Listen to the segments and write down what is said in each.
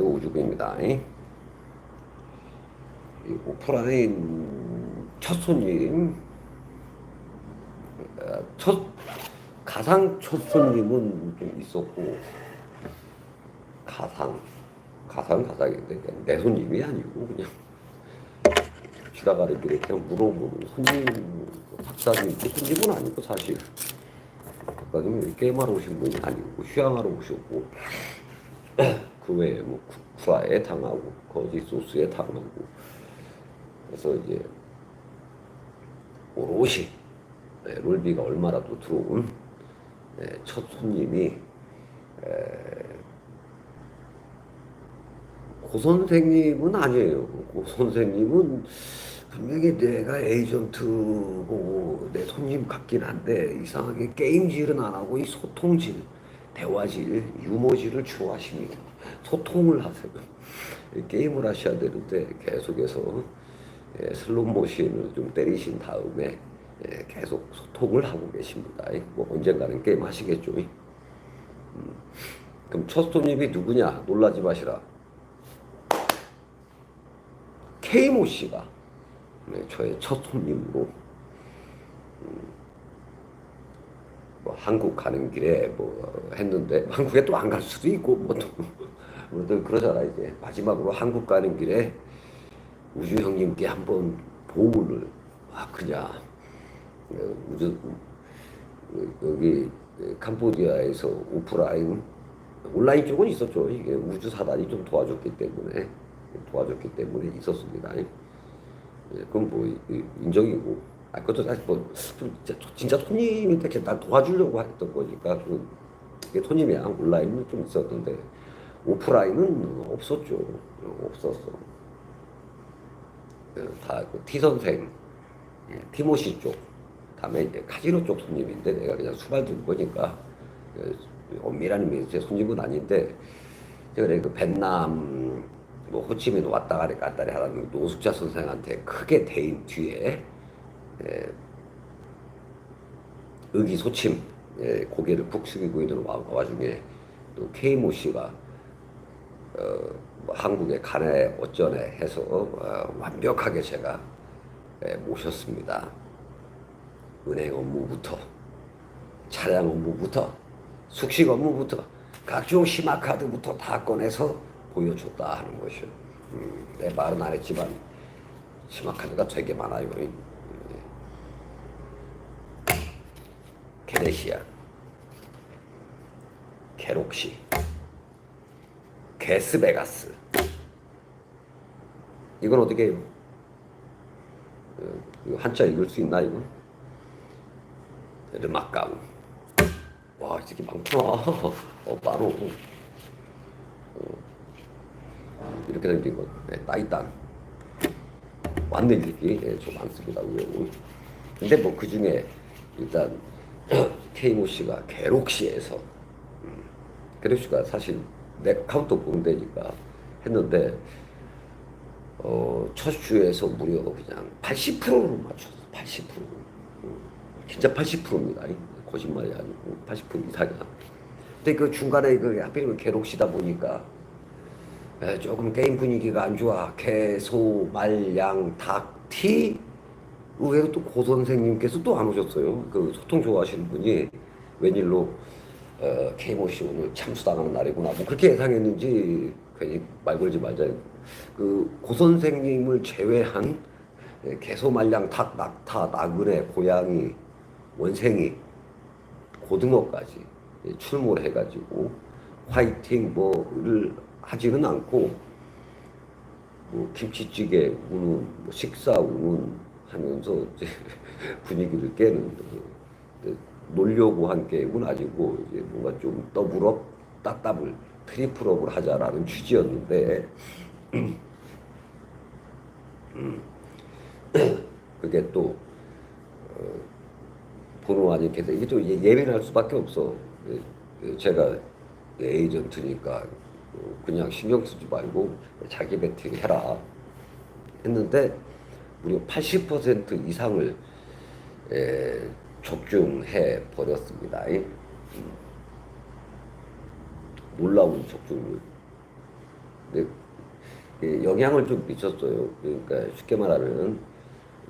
오주구입니다. 이? 오프라인 첫 손님 어, 첫 가상 첫 손님은 좀 있었고 가상 가상 가상인데 내 손님이 아니고 그냥 지나가는 길에 그냥 물어보는 손님 박사님 그 손님은 아니고 사실. 박사님 게임하러 오신 분이 아니고 휴양하러 오셨고 그 외에 뭐 구- 구아에 당하고 거지 소스에 당하고 그래서 이제 오롯이 네, 롤비가 얼마라도 들어온 네, 첫 손님이 에, 고 선생님은 아니에요. 고 선생님은 분명히 내가 에이전트고 내 손님 같긴 한데 이상하게 게임질은 안 하고 이 소통질, 대화질, 유머질을 좋아하십니다. 소통을 하세요. 게임을 하셔야 되는데 계속해서 예, 슬롯 모션을 좀 때리신 다음에 예, 계속 소통을 하고 계십니다. 뭐 언젠가는 게임 하시겠죠. 음. 그럼 첫 손님이 누구냐? 놀라지 마시라. 케이모 씨가 네, 저의 첫 손님으로 음, 뭐 한국 가는 길에 뭐 했는데 한국에 또 안 갈 수도 있고 뭐 또 뭐또 그러잖아 이제 마지막으로 한국 가는 길에 우주 형님께 한번 보물을 아 그냥 어, 우주 어, 여기 캄보디아에서 오프라인 온라인 쪽은 있었죠. 이게 우주 사단이 좀 도와줬기 때문에 도와줬기 때문에 있었습니다. 예, 그건 뭐 이- 인정이고. 아 그것도 사실 뭐좀 진짜, 진짜 손님인데 날 도와주려고 했던 거니까 그 손님이야 온라인은 좀 있었는데 오프라인은 없었죠. 없었어. 예, 다그 T 선생, 예, 티모시 쪽, 다음에 이제 카지노 쪽 손님인데 내가 그냥 수발 든 거니까 예, 엄밀한 의미에서 제 손님은 아닌데 제가 그 벤남 뭐 호치민 왔다 가리 갔다리 하라는 노숙자 선생한테 크게 대인 뒤에 예, 의기소침 예, 고개를 푹 숙이고 있는 와, 와중에 또 케이모 씨가 어, 뭐 한국에 가네 어쩌네 해서 어, 완벽하게 제가 예, 모셨습니다. 은행 업무부터 차량 업무부터 숙식 업무부터 각종 심화카드부터 다 꺼내서 보여줬다 하는 것이요. 음, 내 말은 안 했지만 심화카드가 되게 많아요. 예. 게네시아, 게록시, 게스베가스. 이건 어떻게 해요? 어, 한자 읽을 수 있나 이거? 르마까우. 와, 이 새끼 많구나. 어, 바로. 어, 이렇게 생긴 거. 네, 따이딴. 이 새끼. 네, 좀 많습니다, 우영은. 근데 뭐 그 중에 일단 케이모 씨가 게록시에서 음, 게록시가 사실 내 카운터 보면 되니까 했는데 어, 첫 주에서 무려 그냥 80%로 맞췄어. 80%. 음, 진짜 80%입니다. 거짓말이 아니고 80% 이상이야. 근데 그 중간에 그 하필이면 게록시다 보니까 에, 조금 게임 분위기가 안 좋아. 개, 소, 말, 양, 닭, 티. 의외로 또 고 선생님께서 또 안 오셨어요. 그 소통 좋아하시는 분이 웬일로 어, 씨 오늘 참수당하는 날이구나. 뭐 그렇게 예상했는지 괜히 말 걸지 말자. 그 고 선생님을 제외한 예, 개소, 말량, 닭, 낙타, 나그네, 고양이, 원생이, 고등어까지 예, 출몰 해가지고 화이팅 뭐를 하지는 않고 뭐 김치찌개 우는 뭐 식사 우는 하면서 분위기를 깨는 그 놀려고 한 게임은 아니고 이제 뭔가 좀 더블업, 따따블, 트리플업을 하자라는 취지였는데 그게 또 어, 번호 아니겠다 이게 또 예- 예민할 수밖에 없어. 예, 예, 제가 에이전트니까 어, 그냥 신경 쓰지 말고 자기 배팅 해라 했는데 무려 80% 이상을 에, 적중해 버렸습니다. 음. 놀라운 적중률. 영향을 좀 미쳤어요. 그러니까 쉽게 말하면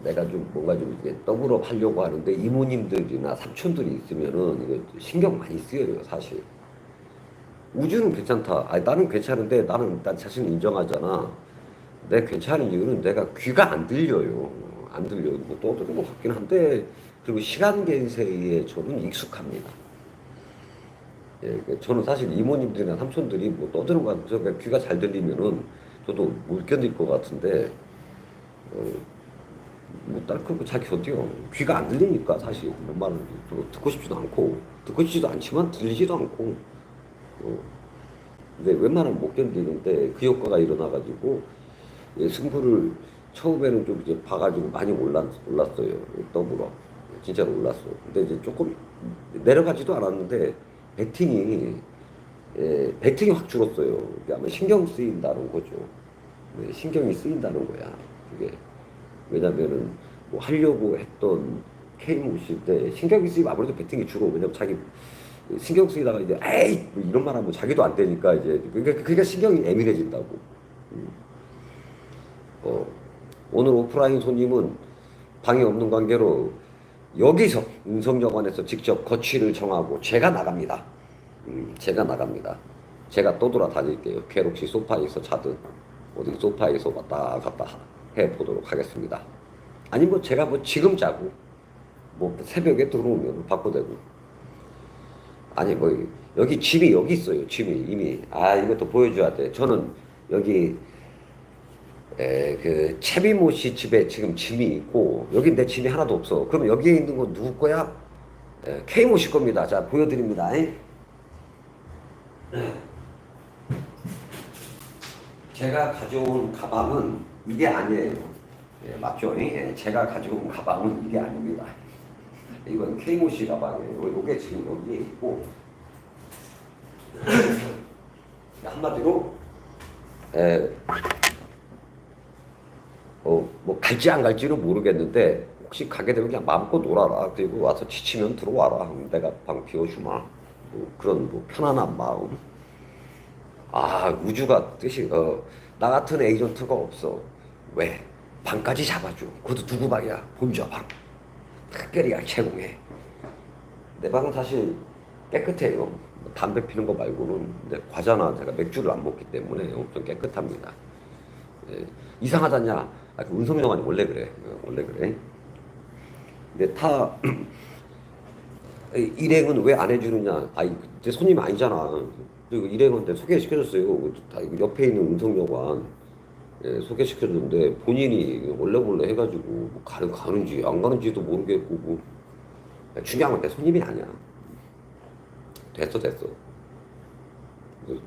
내가 좀 뭔가 좀 이제 더불어 하려고 하는데 이모님들이나 삼촌들이 있으면은 이거 신경 많이 쓰여요, 사실. 우주는 괜찮다. 아니, 나는 괜찮은데 나는 일단 자신 인정하잖아. 내 괜찮은 이유는 내가 귀가 안 들려요. 안 들려. 뭐 떠드는 것 같긴 한데 그리고 시간 갱세에 저는 익숙합니다. 예, 그 저는 사실 이모님들이나 삼촌들이 뭐 떠드는 거 같아서 귀가 잘 들리면은 저도 못 견딜 것 같은데 어, 뭐 딸 크고 잘 견뎌요. 귀가 안 들리니까 사실 뭔 말을 또 듣고 싶지도 않고 듣고 싶지도 않지만 들리지도 않고 어, 근데 웬만하면 못 견디는데 그 효과가 일어나가지고 예, 승부를 처음에는 좀 이제 봐가지고 많이 올랐, 올랐어요. 더불어. 진짜로 올랐어. 근데 이제 조금 내려가지도 않았는데 배팅이 예, 배팅이 확 줄었어요. 이게 아마 신경 쓰인다는 거죠. 네, 신경이 쓰인다는 거야. 그게 왜냐면은 뭐 하려고 했던 K모씨 때 신경이 쓰이면 아무래도 배팅이 줄어. 왜냐면 자기 신경 쓰이다가 이제 에이 뭐 이런 말 하면 자기도 안 되니까 이제 그러니까 그러니까 신경이 예민해진다고. 음. 어, 오늘 오프라인 손님은 방이 없는 관계로 여기서 운성여관에서 직접 거취를 정하고 제가 나갑니다. 음, 제가 나갑니다. 제가 떠돌아 다닐게요. 괴롭시 소파에서 자든 어디 소파에서 왔다 갔다 해 보도록 하겠습니다. 아니 뭐 제가 뭐 지금 자고 뭐 새벽에 들어오면 바꿔대고 아니 뭐 여기 짐이 여기 있어요. 짐이 이미 아 이것도 보여줘야 돼. 저는 여기 에, 그 채비모 씨 집에 지금 짐이 있고 여기 내 짐이 하나도 없어. 그럼 여기에 있는 건 누구 거야? 에, K모 씨 겁니다. 자 보여드립니다. 잉? 제가 가져온 가방은 이게 아니에요. 예, 맞죠? 예, 제가 가져온 가방은 이게 아닙니다. 이건 K모 씨 가방이에요. 요게 지금 여기에 있고 한마디로 에, 어, 뭐 갈지 안 갈지는 모르겠는데 혹시 가게 되면 그냥 마음껏 놀아라. 그리고 와서 지치면 들어와라. 내가 방 비워주마. 뭐 그런 뭐 편안한 마음. 아 우주가 뜻이 어, 나 같은 에이전트가 없어. 왜? 방까지 잡아줘. 그것도 누구 방이야? 본저 방. 특별히 제공해. 내 방은 사실 깨끗해요. 담배 피는 거 말고는 과자나 제가 맥주를 안 먹기 때문에 엄청 깨끗합니다. 예, 이상하다냐? 아, 그 운송영화는 원래 그래. 어, 원래 그래. 근데 타 이- 일행은 왜 안 해주느냐? 아 이 제 손님이 아니잖아. 그리고 일행한테 소개시켜줬어요. 다 이거 옆에 있는 운송여관 예, 소개시켜줬는데 본인이 원래 몰래 해가지고 뭐 가는 가는지 안 가는지도 모르겠고 뭐 중요한 건 내 손님이 아니야. 됐어 됐어.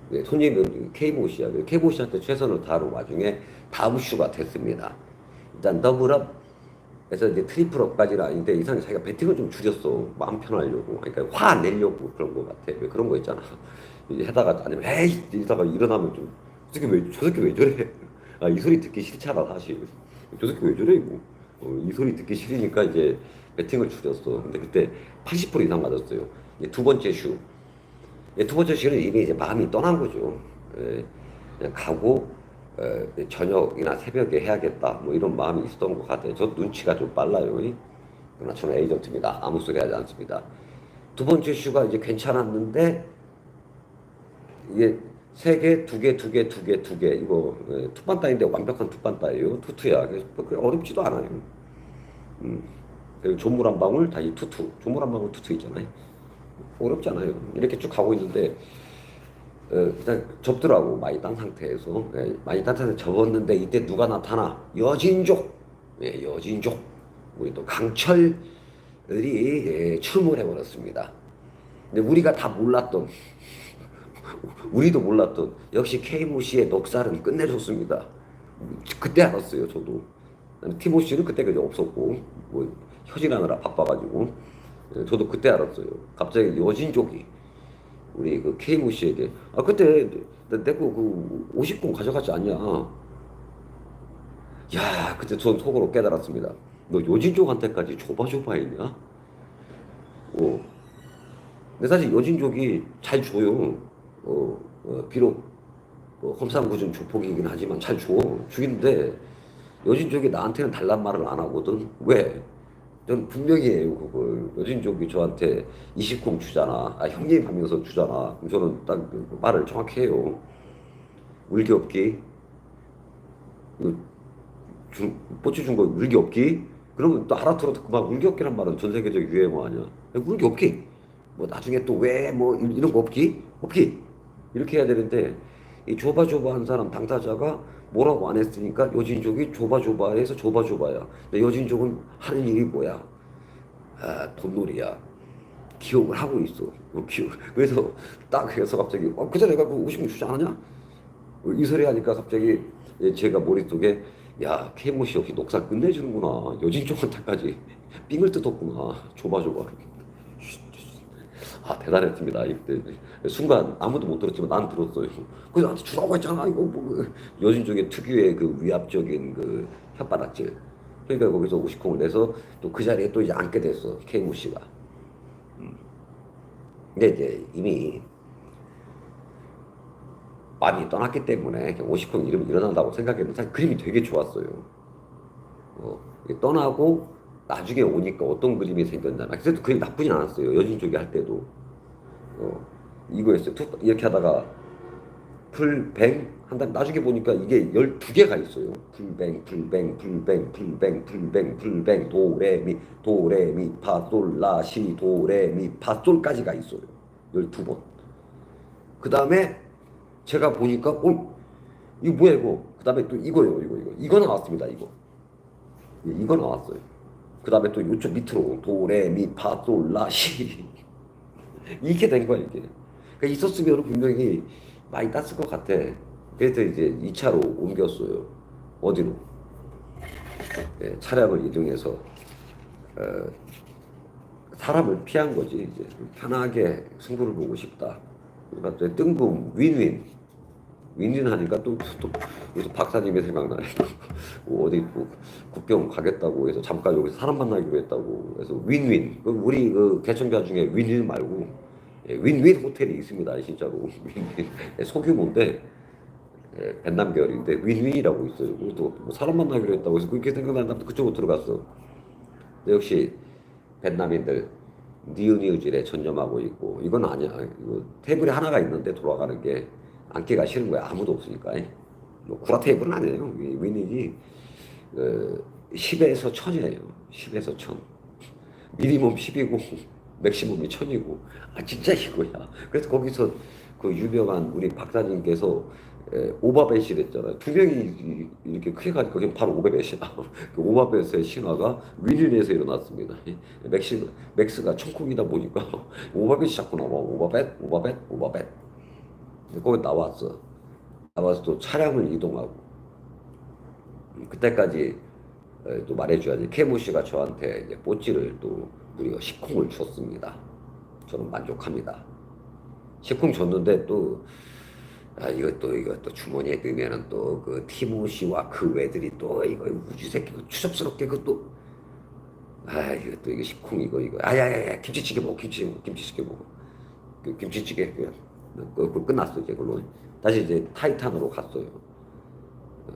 네, 손님은 K모씨야. K모씨한테 최선을 다하는 와중에 다음 슈가 됐습니다. 일단 더블업 에서 이제 트리플업까지는 아닌데 이상하게 자기가 배팅을 좀 줄였어. 마음 편하려고. 그러니까 화안 내려고 그런 거 같아. 왜 그런 거 있잖아. 이제 하다가 아니면 에이 이러다가 일어나면 좀 저 새끼 왜, 저 새끼 왜 저래? 아, 이 소리 듣기 싫잖아, 사실. 저 새끼 왜 저래, 이거. 어, 이 소리 듣기 싫으니까 이제 배팅을 줄였어. 근데 그때 80% 이상 맞았어요. 두 번째 슈. 예, 두 번째 시는 이미 이제 마음이 떠난 거죠. 예, 그냥 가고 에, 저녁이나 새벽에 해야겠다. 뭐 이런 마음이 있었던 것 같아요. 저 눈치가 좀 빨라요. 이. 그러나 저는 에이전트입니다. 아무 소리 하지 않습니다. 두 번째 슈가 이제 괜찮았는데 이게 세 개, 두 개, 두 개, 두 개, 두 개 이거 예, 투판따인데 완벽한 투판따예요. 투투야. 그래서 뭐 어렵지도 않아요. 음. 그리고 조물 한 방울 다시 투투. 조물 한 방울 투투 있잖아요. 어렵지 않아요. 이렇게 쭉 가고 있는데 어, 일단 접더라고 많이 딴 상태에서 예, 많이 딴 상태에서 접었는데 이때 누가 나타나 여진족 예, 여진족 우리 또 강철들이 예, 출몰해 버렸습니다. 근데 우리가 다 몰랐던 우리도 몰랐던 역시 케이모씨의 넉살은 끝내줬습니다. 그때 알았어요 저도 티모씨는 그때 그저 없었고 뭐 혀질하느라 바빠가지고 예, 저도 그때 알았어요. 갑자기 여진족이 우리 그 케이모 씨에게 아 그때 내거 그 50분 가져가지 않냐? 야 그때 전 속으로 깨달았습니다. 너 여진족한테까지 줘봐줘봐 했냐? 어. 근데 사실 여진족이 잘 줘요. 어, 어, 비록 뭐 험상궂은 조폭이긴 하지만 잘 줘. 주긴데 여진족이 나한테는 달란 말을 안 하거든. 왜? 전 분명히 해요 그걸. 여진족이 저한테 이식콩 주잖아. 아 형님 하면서 주잖아. 그럼 저는 딱그 말을 정확히 해요. 울기 없기. 이거 주, 뽀치 준거 울기 없기. 그러면 또 알아들어도 그만 울기 없기란 말은 전 세계적 유행어 아니야. 울기 없기. 뭐 나중에 또 왜 뭐 이런 거 없기? 없기. 이렇게 해야 되는데 이 조바조바한 사람 당사자가 뭐라고 안 했으니까 여진족이 조바조바해서 조바조바야. 근데 여진족은 하는 일이 뭐야? 아, 돈놀이야. 기억을 하고 있어. 어, 기억. 그래서 딱 해서 갑자기 어, 그 전에 갖고 50원 주지 않았냐? 어, 이 소리 하니까 갑자기 예, 제가 머릿속에 야 케이모 씨 역시 녹사 끝내주는구나. 여진족한테까지 삥을 뜯었구나. 조바조바. 아 대단했습니다 이때 순간 아무도 못 들었지만 난 들었어요. 그래서 나한테 주라고 했잖아 이거 뭐 여진 쪽의 특유의 그 위압적인 그 혓바닥질. 그러니까 거기서 50콩을 내서 또 그 자리에 또 이제 앉게 됐어 케이모 씨가. 음. 근데 이제 이미 많이 떠났기 때문에 50콩 이름이 일어난다고 생각했는데 사실 그림이 되게 좋았어요. 어, 떠나고 나중에 오니까 어떤 그림이 생겼냐면 그래도 그림 나쁘진 않았어요. 여진 쪽이 할 때도 어, 이거였어요. 투, 이렇게 하다가 풀뱅 한 다음에 나중에 보니까 이게 12개가 있어요. 풀뱅, 풀뱅, 풀뱅, 풀뱅, 풀뱅, 풀뱅, 도레미, 도레미, 파솔, 라시, 도레미, 파솔까지가 있어요. 12번. 그 다음에 제가 보니까, 어, 이거 뭐야, 이거. 그 다음에 또 이거요, 이거, 이거. 이거 나왔습니다, 이거. 예, 이거 나왔어요. 그 다음에 또 이쪽 밑으로 도레미 파솔라시 이렇게 된 거야 이게. 그러니까 있었으면 분명히 많이 땄을 것 같아. 그래서 이제 2차로 옮겼어요. 어디로? 예, 차량을 이동해서 어, 사람을 피한 거지. 이제 편하게 승부를 보고 싶다. 그러니까 또 뜬금 윈윈. 윈윈 하니까 또, 또, 여기서 박사님이 생각나요. 뭐 어디 뭐 국경 가겠다고 해서 잠깐 여기서 사람 만나기로 했다고 해서 윈윈. 그 우리 그 개천가 중에 윈윈 말고 예, 윈윈 호텔이 있습니다. 진짜로. 예, 소규모인데 예, 벤남 계열인데 윈윈이라고 있어요. 그것도 뭐 사람 만나기로 했다고 해서 그렇게 생각나는데 그쪽으로 들어갔어. 역시 벤남인들 니은이우질에 전념하고 있고 이건 아니야. 이거 테이블에 하나가 있는데 돌아가는 게 앉기가 싫은 거야. 아무도 없으니까. 뭐 구라 테이블은 아니에요. 위- 위닉이 그 10에서 1000이에요. 10에서 1000. 미니멈 10이고 맥시멈이 1000이고 아 진짜 이거야. 그래서 거기서 그 유명한 우리 박사님께서 에, 오바벳이 랬잖아요. 두 명이 이- 이렇게 크게 가니까 거기 바로 오바벳이야. 그 오바벳의 신화가 윈윈에서 일어났습니다. 맥시, 맥스가 천콩이다 보니까 오바벳이 자꾸 나와. 오바벳, 오바벳, 오바벳. 거기 나왔어. 나와서 또 차량을 이동하고 음, 그때까지 에, 또 말해줘야지. 케모 씨가 저한테 이제 뽀찌를 또 무려 10콩을 줬습니다. 저는 만족합니다. 10콩 줬는데 또 아, 이거 또 주머니에 넣으면은 또 그 티모 씨와 그 외들이 또 이거 우주 새끼 그 추접스럽게 그또 아또 이거 10콩 이거 이거 아야야야 김치찌개 먹어 김치 김치찌개 먹어 그 김치찌개 그, 그, 그 끝났어 이제 그걸로 다시 이제 타이탄으로 갔어요. 어,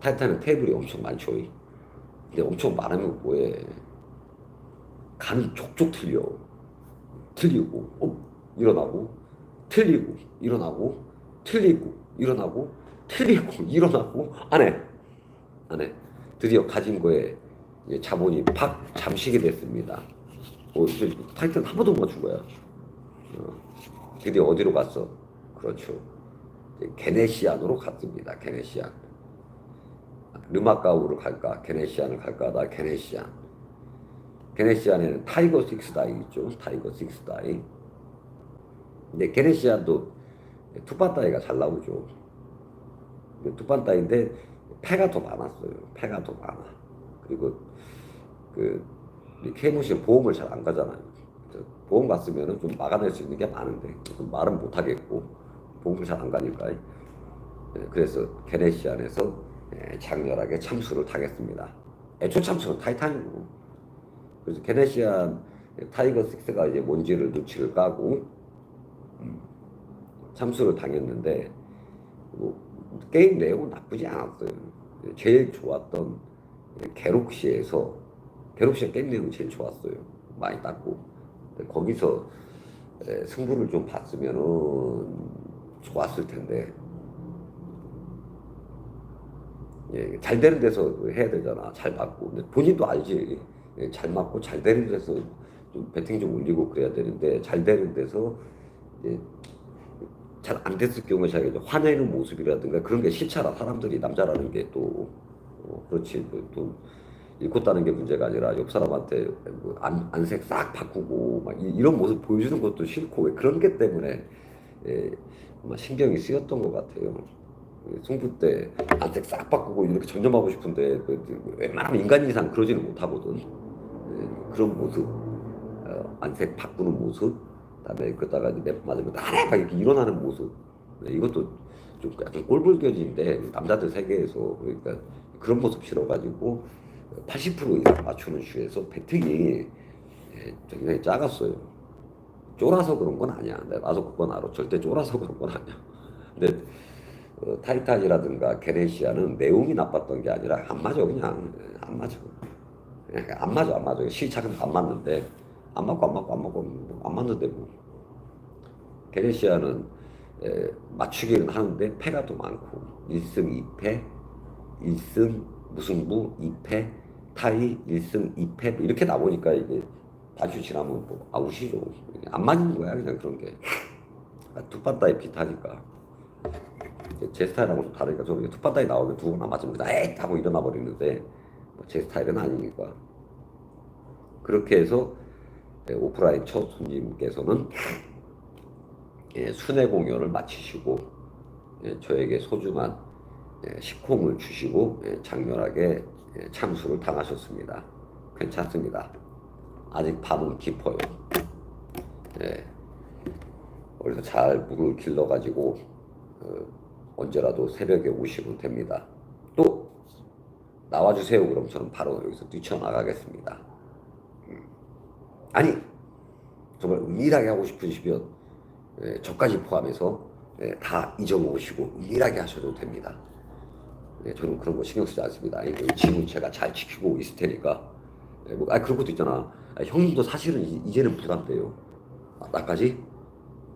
타이탄은 테이블이 엄청 많죠. 근데 엄청 많으면 뭐해? 감이 족족 틀려. 틀리고, 어, 일어나고, 틀리고, 일어나고, 틀리고, 일어나고, 틀리고, 일어나고, 안 해. 안 해. 드디어 가진 거에 자본이 팍 잠식이 됐습니다. 어, 타이탄 한 번도 못 맞춘 거야. 어, 드디어 어디로 갔어? 그렇죠. 게네시안으로 갔습니다. 게네시안. 르마카우로 갈까? 게네시안을 갈까? 나 게네시안. 게네시안에는 타이거 식스 다이 있죠. 타이거 식스 다이. 근데 게네시안도 투판다이가 잘 나오죠. 투판다이인데 패가 더 많았어요. 패가 더 많아. 그리고 그 케이무시 보험을 잘 안 가잖아요. 보험 갔으면은 좀 막아낼 수 있는 게 많은데 좀 말은 못 하겠고 보험을 잘안 가니까. 예, 그래서 게네시안에서 예, 장렬하게 참수를 타겠습니다. 애초 참수는 타이탄이고. 그래서 게네시안 타이거 6가 이제 먼지를 눈치를 까고 음, 참수를 당했는데 뭐 게임 내용은 나쁘지 않았어요. 제일 좋았던 게록시에서 게록시의 게임 내용이 제일 좋았어요. 많이 땄고 거기서 에, 승부를 좀 봤으면은 좋았을 텐데 예, 잘 되는 데서 해야 되잖아. 잘 맞고. 본인도 알지. 예, 잘 맞고 잘 되는 데서 좀 배팅 좀 올리고 그래야 되는데 잘 되는 데서 잘안 됐을 경우에 이제 화내는 모습이라든가 그런 게 싫잖아. 사람들이 남자라는 게또 어, 그렇지. 뭐, 또 따는 게 문제가 아니라 옆 사람한테 뭐 안, 안색 싹 바꾸고 막 이, 런 모습 보여주는 것도 싫고 왜 그런 게 때문에 예, 아마 신경이 쓰였던 것 같아요. 그 승부 때 안색 싹 바꾸고 이렇게 전념하고 싶은데 그, 웬만하면 인간 이상 그러지는 못하거든. 예, 그런 모습, 어, 안색 바꾸는 모습, 그다음에 그다가 이제 맵 맞으면 나래 막 이렇게 일어나는 모습. 네, 이것도 좀 약간 꼴불견인데 남자들 세계에서 그러니까 그런 모습 싫어가지고 80% 이상 맞추는 슈에서 배팅이 예, 굉장히 작았어요. 쫄아서 그런 건 아니야. 내가 나도 그건 알아. 절대 쫄아서 그런 건 아니야. 근데 어, 타이탄이라든가 게레시아는 내용이 나빴던 게 아니라 안 맞아 그냥 예, 안 맞아. 예, 안 맞아 안 맞아. 시착은 안 맞는데 안 맞고 안 맞고 안 맞고 뭐안 맞는데 뭐. 게레시아는 에, 맞추기는 하는데 패가 더 많고 1승 2패 1승 무승부 2패 타이 1승 2패 뭐 이렇게 나오니까 이게 다시 지나면 뭐 아웃이죠. 안 맞는 거야 그냥 그런 게. 투판다이 비타니까. 제 스타일하고 좀 다르니까 저는 투판다이 나오면 두 번만 맞으면 그냥 에이 하고 일어나 버리는데 뭐 제 스타일은 아니니까. 그렇게 해서 예, 오프라인 첫 손님께서는 예, 순회 공연을 마치시고 예, 저에게 소중한 예, 식콩을 주시고 예, 장렬하게 예, 참수를 당하셨습니다. 괜찮습니다. 아직 밤은 깊어요. 예, 그래서 잘 물을 길러가지고 어, 언제라도 새벽에 오시면 됩니다. 또 나와주세요. 그럼 저는 바로 여기서 뛰쳐나가겠습니다. 아니 정말 은밀하게 하고 싶으시면 예, 저까지 포함해서 예, 다 잊어먹으시고 은밀하게 하셔도 됩니다. 예, 저는 그런 거 신경 쓰지 않습니다. 이 집은 제가 잘 지키고 있을 테니까. 예, 뭐, 아 그런 것도 있잖아. 아, 형님도 사실은 이- 이제는 부담돼요. 아, 나까지?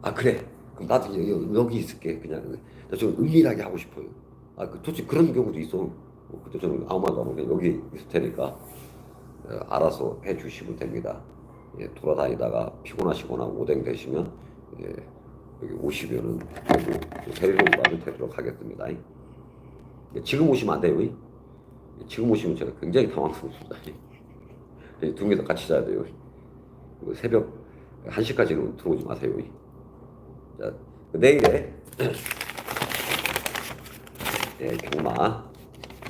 아 그래. 그럼 나도 여기, 여기 있을게. 그냥 나 좀 은밀하게 하고 싶어요. 아 그, 솔직히 그런 경우도 있어. 어, 근데 저는 아무 말도 안 하고 여기 있을 테니까 어, 알아서 해 주시면 됩니다. 예, 돌아다니다가 피곤하시거나 오뎅 되시면 예, 여기 오시면은 또 데리러 오라면 되도록 하겠습니다. 예, 지금 오시면 안 돼요. 이. 예, 지금 오시면 제가 굉장히 당황스럽습니다. 예, 두개 다 같이 자야 돼요. 새벽 1시까지는 들어오지 마세요. 이. 자, 내일에 예, 경마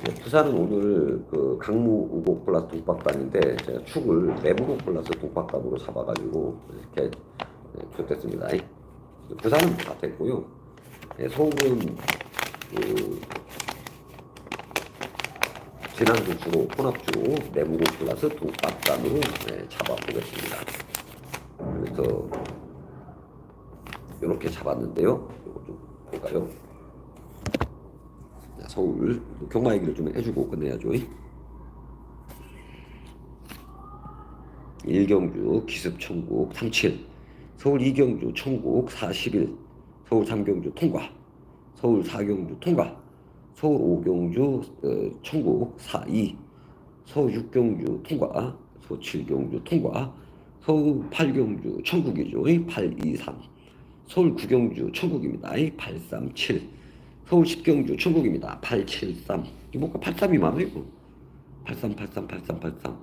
네, 부산은 오늘 그 강무 우곡 플러스 독박단인데 제가 축을 내부곡 플러스 독박단으로 잡아가지고 이렇게 네, 좋댔습니다. 부산은 다 됐고요. 네, 서울은 그 지난주 주로 혼합주 내부곡 플러스 독박단으로 네, 잡아보겠습니다. 그래서 이렇게 잡았는데요. 이거 좀 볼까요? 자, 서울 경마 얘기를 좀 해주고 끝내야죠. 일경주 기습 천국 37 서울 이경주 천국 41 서울 삼경주 통과 서울 사경주 통과 서울 오경주 어, 천국 42 서울 육경주 통과 서울 칠경주 통과 서울 팔경주 천국이죠 823 서울 구경주 천국입니다 837 서울 십경주 천국입니다. 873. 이 뭔가 83이 많아요. 83, 83, 83, 83.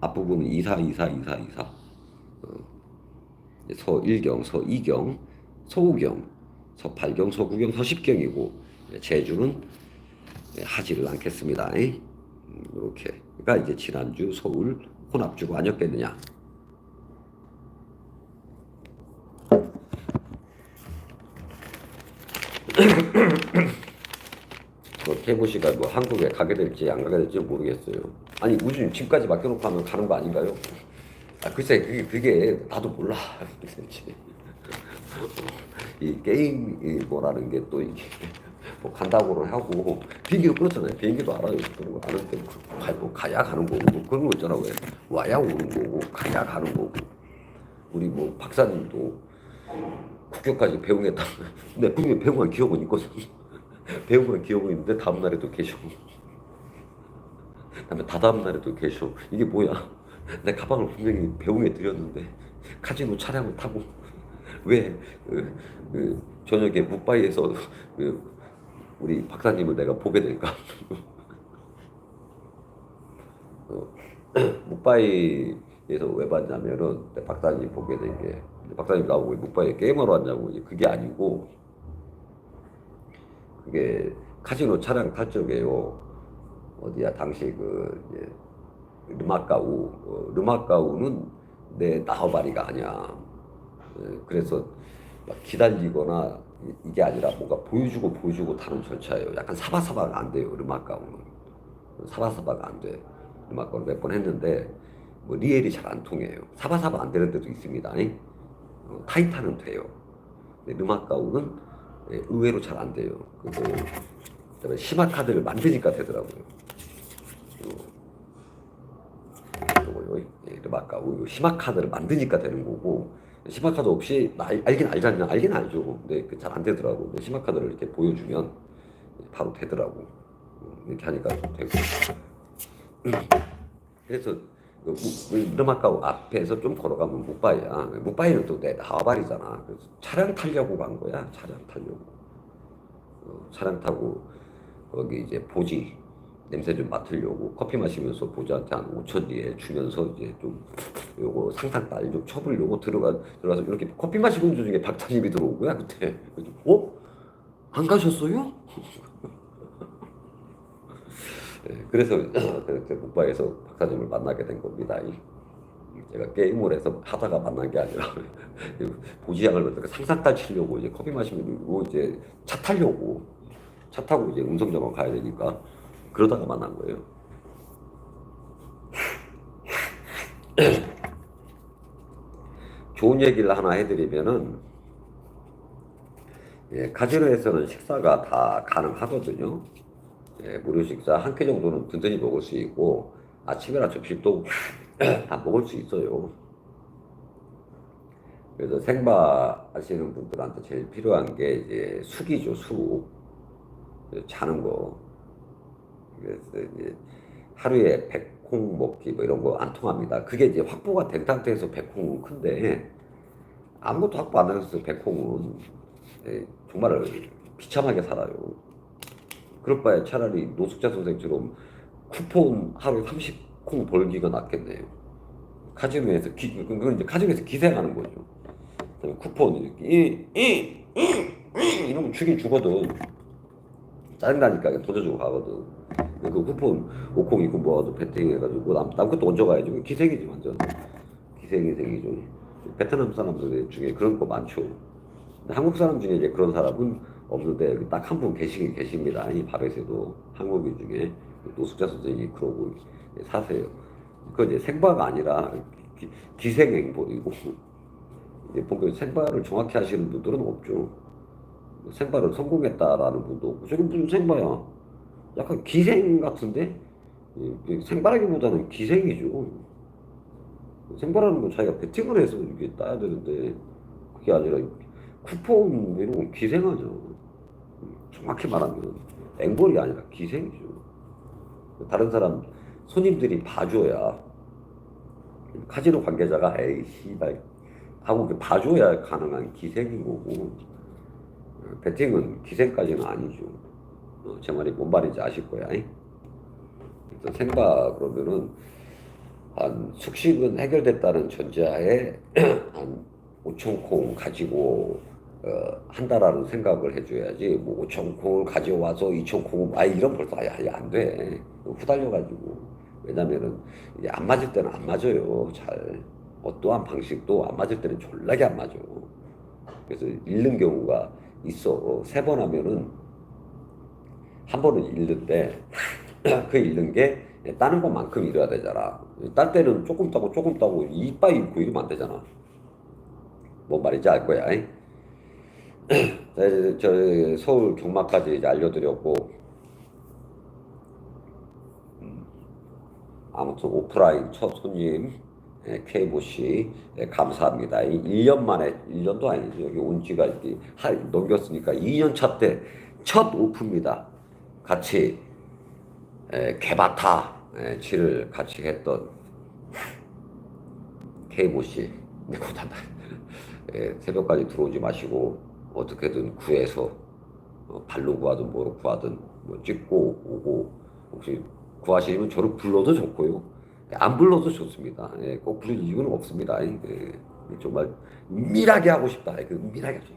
앞부분은 24, 24, 24, 24. 어. 서일경, 서이경, 서우경, 서팔경, 서구경, 서십경이고 제주는 하지를 않겠습니다. 이렇게. 그러니까 이제 지난주 서울 혼합주가 아니었겠느냐. 뭐 태구 씨가 뭐 한국에 가게 될지 안 가게 될지 모르겠어요. 아니 우주 집까지 맡겨놓고 하면 가는 거 아닌가요? 아 글쎄 그게 그게 나도 몰라. 이 게임 이 뭐라는 게 또 이게 뭐 간다고를 하고 비행기도 끊었잖아요. 비행기도 알아요. 그런 거 아는데 뭐 가, 뭐 가야 가는 거고 뭐 그런 거 있잖아요. 와야 오는 거고 가야 가는 거고 우리 뭐 박사님도 국교까지 배웅했다. 근데 분명히 배웅한 기억은 있거든. 배웅한 기억은 있는데 다음 날에도 계셔. 그다음에 다다음 날에도 계셔. 이게 뭐야? 내 가방을 분명히 배웅해 드렸는데 카지노 차량을 타고 왜 그, 그 저녁에 묵바이에서 그 우리 박사님을 내가 보게 될까? 어, 묵바이에서 왜 봤냐면은 내 박사님 보게 된 게 박사님 나오고 묵바이에 게임하러 왔냐고 그게 아니고 그게 카지노 차량 탈 적에요. 어디야 당시 그 이제 르마카우. 어, 르마카우는 내 나와바리가 아니야. 예, 그래서 막 기다리거나 이- 이게 아니라 뭔가 보여주고 보여주고 타는 절차예요. 약간 사바사바가 안 돼요. 르마카우는 사바사바가 안 돼. 르마카우를 몇번 했는데 뭐 리엘이 잘 안 통해요. 사바사바 안 되는 데도 있습니다. 이? 어, 타이타는 돼요. 르마카우는 예, 의외로 잘 안 돼요. 그거 그다음에 심화 카드를 만드니까 되더라고요. 예, 르마카우 요 심화 카드를 만드니까 되는 거고 심화 카드 없이 나 알, 알긴 알잖아. 알긴 알죠. 근데 그잘안 되더라고. 근데 심화 카드를 이렇게 보여주면 바로 되더라고. 음, 이렇게 하니까 좀 되고. 그래서 그 무- 그 르마카우 앞에서 좀 걸어가면 묵바이야. 묵바이는 또 내 나와바리잖아. 그래서 차량 타려고 간 거야. 차량 타려고. 어, 차량 타고 거기 이제 보지 냄새 좀 맡으려고 커피 마시면서 보지한테 한 5천 뒤에 주면서 이제 좀 요거 상상 딸좀 쳐보려고 들어가 들어가서 이렇게 커피 마시고 있는 중에 박사님이 거야 그때 어? 안 가셨어요? 예, 그래서 그때 묵바에서 박사님을 만나게 된 겁니다. 이- 제가 게임을 해서 하다가 만난 게 아니라 보지양을 만나서 상상딸 치려고 이제 커피 마시고 이제 차 타려고 차 타고 이제 음성점원 가야 되니까 그러다가 만난 거예요. 좋은 얘기를 하나 해드리면은 예, 카지노에서는 식사가 다 가능하거든요. 예, 무료 식사 한 끼 정도는 든든히 먹을 수 있고 아침이나 점심도 다 먹을 수 있어요. 그래서 생바 하시는 분들한테 제일 필요한 게 이제 숙이죠, 숙. 자는 거. 그래서 이제 하루에 백콩 먹기 뭐 이런 거 안 통합니다. 그게 이제 확보가 된 상태에서 백콩은 큰데 아무것도 확보 안 해서 백콩은 예, 정말 비참하게 살아요. 그럴 바에 차라리 노숙자 선생처럼 쿠폰 하루에 30콩 벌기가 낫겠네요. 카지노에서 기, 그건 이제 카지노에서 기생하는 거죠. 쿠폰 이렇게 이, 이, 이, 이 이러면 죽긴 죽거든. 짜증나니까 그냥 던져주고 가거든. 그 쿠폰 5콩 이고 뭐하고 배팅해가지고 남, 남 것도 얹어가야지. 기생이지 완전. 기생이 생기죠. 베트남 사람들 중에 그런 거 많죠. 한국 사람 중에 이제 그런 사람은 없는데 딱 한 분 계시긴 계십니다. 이 밥에서도 한국인 중에 노숙자 선생님이 그러고 사세요. 그건 이제 생바가 아니라 기, 기생행보이고 이제 보면 생바를 정확히 하시는 분들은 없죠. 생바를 성공했다라는 분도 없고 저게 무슨 생바야? 약간 기생 같은데 이- 이 생바라기보다는 기생이죠. 생바라는 건 자기가 베팅을 해서 이게 따야 되는데 그게 아니라 쿠폰 이런 건 기생하죠. 정확히 말하면 앵벌이 아니라 기생이죠. 다른 사람 손님들이 봐줘야 카지노 관계자가 에이 씨발 하고 봐줘야 가능한 기생인 거고 배팅은 기생까지는 아니죠. 어, 제 말이 뭔 말인지 아실 거야. 잉? 그래서 생각 그러면은 한 숙식은 해결됐다는 전제하에 한 5천 콩 가지고 어, 한다라는 생각을 해줘야지 뭐 5천 콩을 가져와서 2천 콩을 아 이런 벌써 아예, 아예 안 돼. 후달려가지고 왜냐면은 이제 안 맞을 때는 안 맞아요. 잘 어떠한 방식도 안 맞을 때는 졸라게 안 맞아. 그래서 잃는 경우가 있어. 세 번 하면은 한 번은 잃는데 그 잃는 게 따는 것만큼 잃어야 되잖아. 딸 때는 조금 따고 조금 따고 이빨 잃고 이러면 안 되잖아. 뭔 말인지 알 거야. 이제 저 서울 경마까지 알려드렸고 음, 아무튼 오프라인 첫 손님 예, 케이보 씨 예, 감사합니다. 이 1년 만에 1년도 아니죠. 여기 온 지가 이렇게 한 넘겼으니까 2년 차 때 첫 오프입니다. 같이 예, 개바타 예, 치를 같이 했던 케이보 씨 내보다 예, 새벽까지 들어오지 마시고 어떻게든 구해서 어, 발로 구하든 뭐로 구하든 뭐 찍고 오고 혹시 구하시면 저를 불러도 좋고요. 예, 안 불러도 좋습니다. 예, 꼭 부를 이유는 없습니다. 예, 정말 은밀하게 하고 싶다. 그 은밀하게 하죠.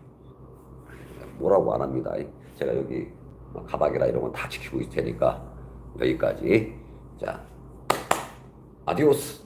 뭐라고 안 합니다. 제가 여기 가방이라 이런 건 다 지키고 있을 테니까 여기까지. 자, 아디오스.